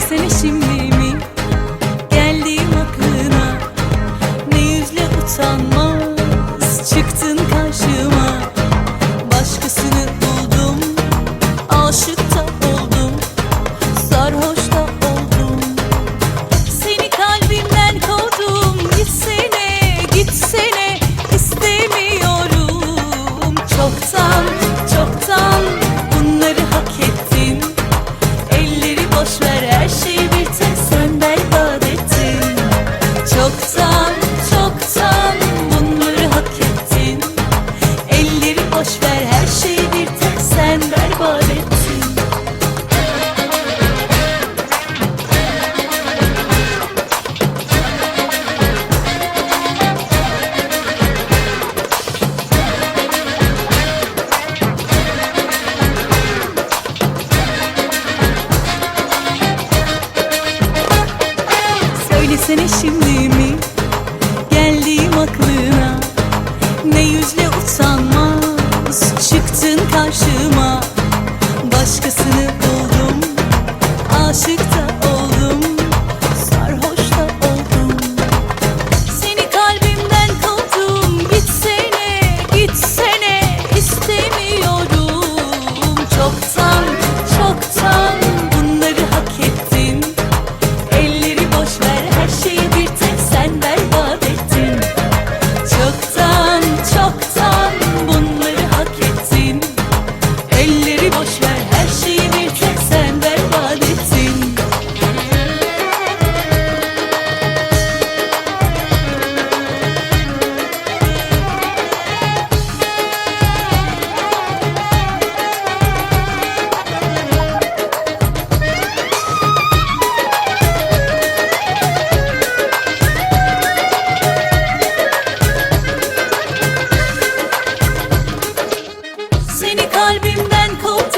şimdi mi? Geldim aklına Ne yüzle utanmaz. Çıktın karşıma Başkasını buldum. Aşık da oldum Sarhoş da oldum. Seni kalbimden kovdum Gitsene gitsene istemiyorum. Çoktan Söylesene şimdi mi? Geldim aklına Ne yüzle utanmaz. Çıktın karşıma cold.